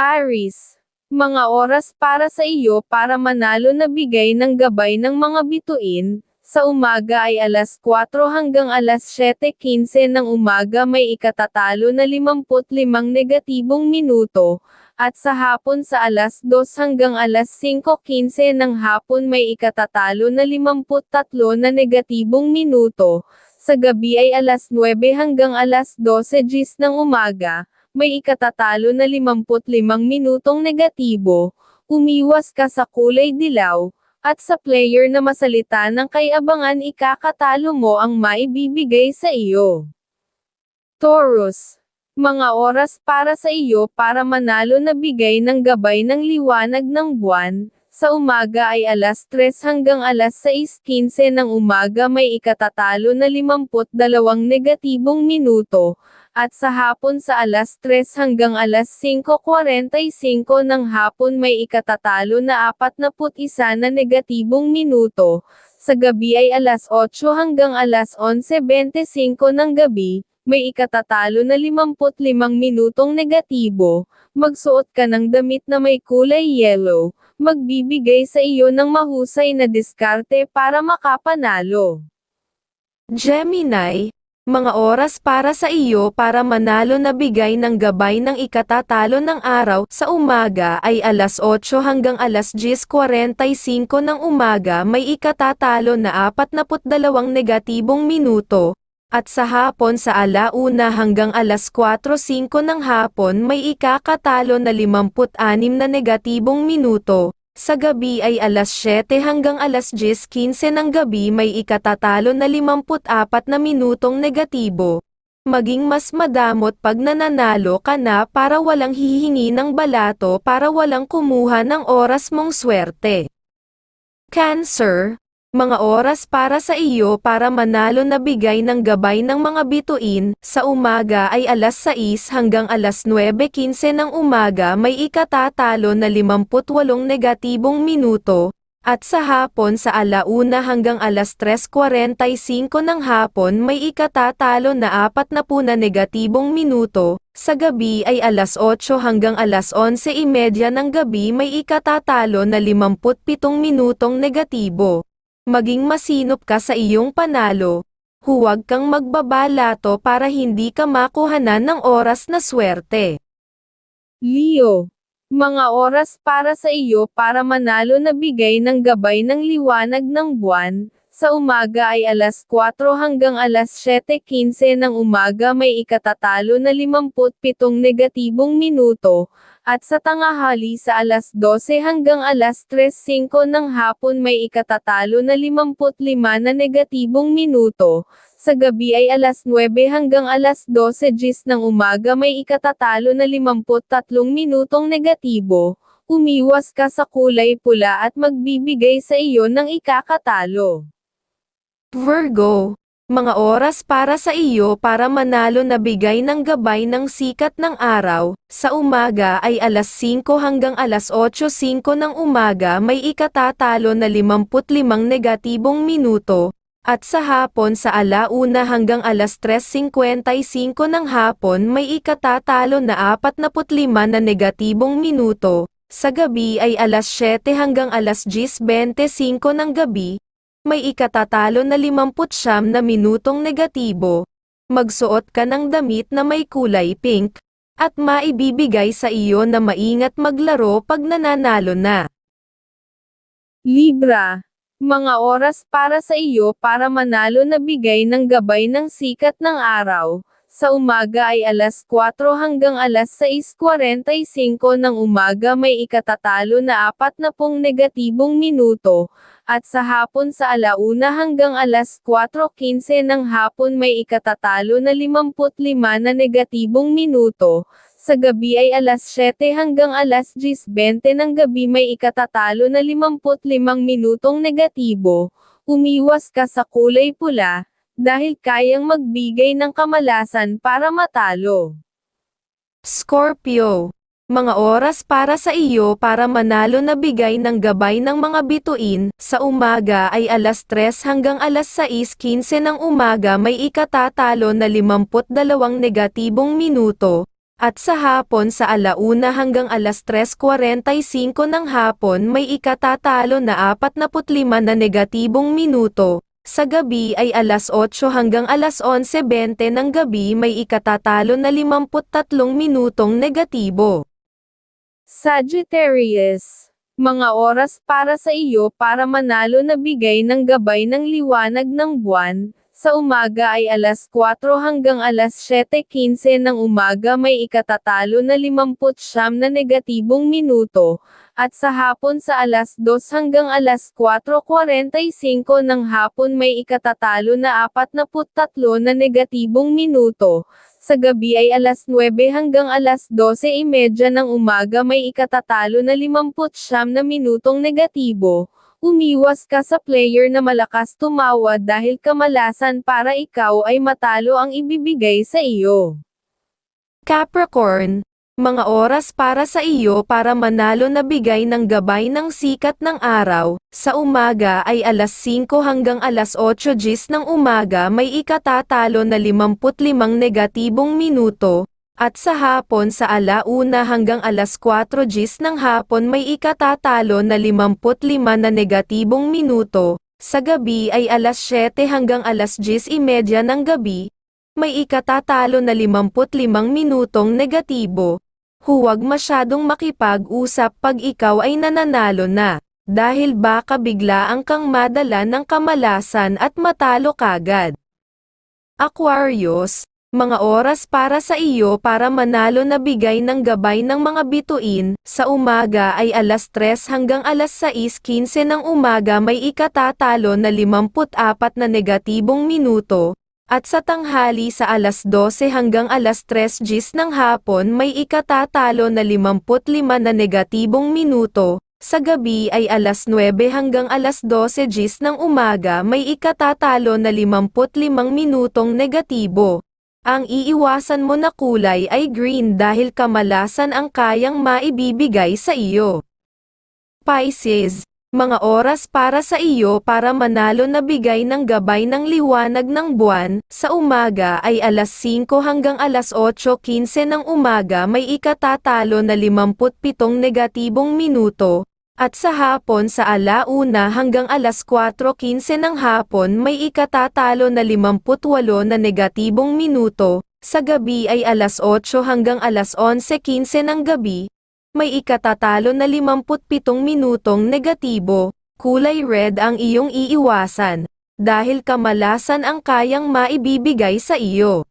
Aris, mga oras para sa iyo para manalo na bigay ng gabay ng mga bituin, sa umaga ay alas 4 hanggang alas 7.15 ng umaga may ikatatalo na 55 negatibong minuto, at sa hapon sa alas 2 hanggang alas 5.15 ng hapon may ikatatalo na 53 na negatibong minuto, sa gabi ay alas 9 hanggang alas 12 gis ng umaga, may ikatatalo na 55 minutong negatibo, umiwas ka sa kulay dilaw, at sa player na masalita ng kay abangan ikakatalo mo ang maibibigay sa iyo. Taurus. Mga oras para sa iyo para manalo na bigay ng gabay ng liwanag ng buwan, sa umaga ay alas 3 hanggang alas 6.15 ng umaga may ikatatalo na 52 negatibong minuto, at sa hapon sa alas 3 hanggang alas 5.45 ng hapon may ikatatalo na 41 na negatibong minuto, sa gabi ay alas 8 hanggang alas 11.25 ng gabi, may ikatatalo na 55 minutong negatibo, magsuot ka ng damit na may kulay yellow, magbibigay sa iyo ng mahusay na diskarte para makapanalo. Gemini, mga oras para sa iyo para manalo na bigay ng gabay ng ikatatalo ng araw sa umaga ay alas 8 hanggang alas 10.45 ng umaga may ikatatalo na 42 negatibong minuto, at sa hapon sa alauna hanggang alas 4.05 ng hapon may ikakatalo na 56 na negatibong minuto, sa gabi ay alas 7 hanggang alas 10.15 ng gabi may ikatatalo na 54 na minutong negatibo. Maging mas madamot pag nananalo ka na para walang hihingi ng balato para walang kumuha ng oras mong swerte. Cancer, mga oras para sa iyo para manalo na bigay ng gabay ng mga bituin, sa umaga ay alas 6 hanggang alas 9.15 ng umaga may ikatatalo na 58 negatibong minuto, at sa hapon sa alauna hanggang alas 3.45 ng hapon may ikatatalo na 40 na negatibong minuto, sa gabi ay alas 8 hanggang alas 11.30 ng gabi may ikatatalo na 57 minutong negatibo maging masinop ka sa iyong panalo, huwag kang magbabalato para hindi ka makuhanan ng oras na swerte. Leo, mga oras para sa iyo para manalo na bigay ng gabay ng liwanag ng buwan, sa umaga ay alas 4 hanggang alas 7.15 ng umaga may ikatatalo na 57 negatibong minuto, at sa tangahali sa alas 12 hanggang alas 3.05 ng hapon may ikatatalo na 55 na negatibong minuto, sa gabi ay alas 9 hanggang alas 12 gis ng umaga may ikatatalo na 53 minutong negatibo, umiwas ka sa kulay pula at magbibigay sa iyo ng ikakatalo. Virgo, mga oras para sa iyo para manalo na bigay ng gabay ng sikat ng araw, sa umaga ay alas 5 hanggang alas 8.05 ng umaga may ikatatalo na 55 negatibong minuto, at sa hapon sa alauna hanggang alas 3.55 ng hapon may ikatatalo na 45 na negatibong minuto, sa gabi ay alas 7 hanggang alas 10.25 ng gabi, may ikatatalo na 50 na minutong negatibo. Magsuot ka ng damit na may kulay pink, at maibibigay sa iyo na maingat maglaro pag nananalo na. Libra, mga oras para sa iyo para manalo na bigay ng gabay ng sikat ng araw. Sa umaga ay alas 4 hanggang alas 6.45 ng umaga may ikatatalo na 40 negatibong minuto, at sa hapon sa alauna hanggang alas 4.15 ng hapon may ikatatalo na 55 na negatibong minuto, sa gabi ay alas 7 hanggang alas 10.20 ng gabi may ikatatalo na 55 minutong negatibo, umiwas ka sa kulay pula, dahil kayang magbigay ng kamalasan para matalo. Scorpio mga oras para sa iyo para manalo na bigay ng gabay ng mga bituin, sa umaga ay alas 3 hanggang alas 6.15 ng umaga may ikatatalo na 52 negatibong minuto, At sa hapon sa alauna hanggang alas 3.45 ng hapon may ikatatalo na 45 na negatibong minuto. Sa gabi ay alas 8 hanggang alas 11.20 ng gabi may ikatatalo na 53 minutong negatibo. Sagittarius, mga oras para sa iyo para manalo na bigay ng gabay ng liwanag ng buwan, sa umaga ay alas 4 hanggang alas 7.15 ng umaga may ikatatalo na 59 na negatibong minuto, at sa hapon sa alas 2 hanggang alas 4.45 ng hapon may ikatatalo na 43 na negatibong minuto. Sa gabi ay alas 9 hanggang alas 12.30 ng umaga may ikatatalo na 59 na minutong negatibo. Umiwas ka sa player na malakas tumawa dahil kamalasan para ikaw ay matalo ang ibibigay sa iyo. Capricorn, mga oras para sa iyo para manalo na bigay ng gabay ng sikat ng araw, sa umaga ay alas 5 hanggang alas 8 gis ng umaga may ikatatalo na 55 negatibong minuto, at sa hapon sa alauna hanggang alas 4 gis ng hapon may ikatatalo na 55 na negatibong minuto, sa gabi ay alas 7 hanggang alas 10.30 ng gabi, may ikatatalo na 55 minutong negatibo. Huwag masyadong makipag-usap pag ikaw ay nananalo na, dahil baka biglaang kang madala ng kamalasan at matalo kagad. Aquarius, mga oras para sa iyo para manalo na bigay ng gabay ng mga bituin, sa umaga ay alas 3 hanggang alas 6.15 ng umaga may ikatatalo na 54 na negatibong minuto, at sa tanghali sa alas 12 hanggang alas 3 gis ng hapon may ikatatalo na 55 na negatibong minuto, sa gabi ay alas 9 hanggang alas 12 gis ng umaga may ikatatalo na 55 minutong negatibo. Ang iiwasan mo na kulay ay green dahil kamalasan ang kayang maibibigay sa iyo. Pisces, mga oras para sa iyo para manalo na bigay ng gabay ng liwanag ng buwan, sa umaga ay alas 5 hanggang alas 8.15 ng umaga may ikatatalo na 57 negatibong minuto, at sa hapon sa alauna hanggang alas 4.15 ng hapon may ikatatalo na 58 na negatibong minuto, sa gabi ay alas 8 hanggang alas 11.15 ng gabi, may ikatatalo na 57 minutong negatibo, kulay red ang iyong iiwasan, dahil kamalasan ang kayang maibibigay sa iyo.